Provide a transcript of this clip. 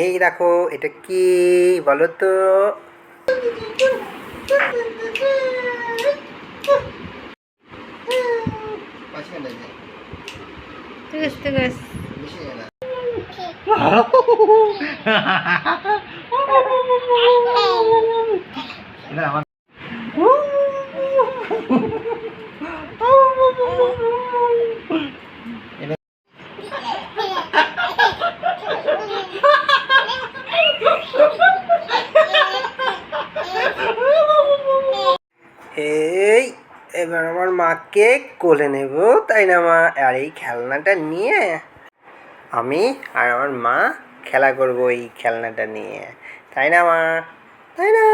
এই দেখো এটা কি বলো তো তুগস এই, এবার আমার মাকে কোলে নেব, তাই না মা? আর এই খেলনাটা নিয়ে আমি আর আমার মা খেলা করব এই খেলনাটা নিয়ে। তাই না মা? তাই না?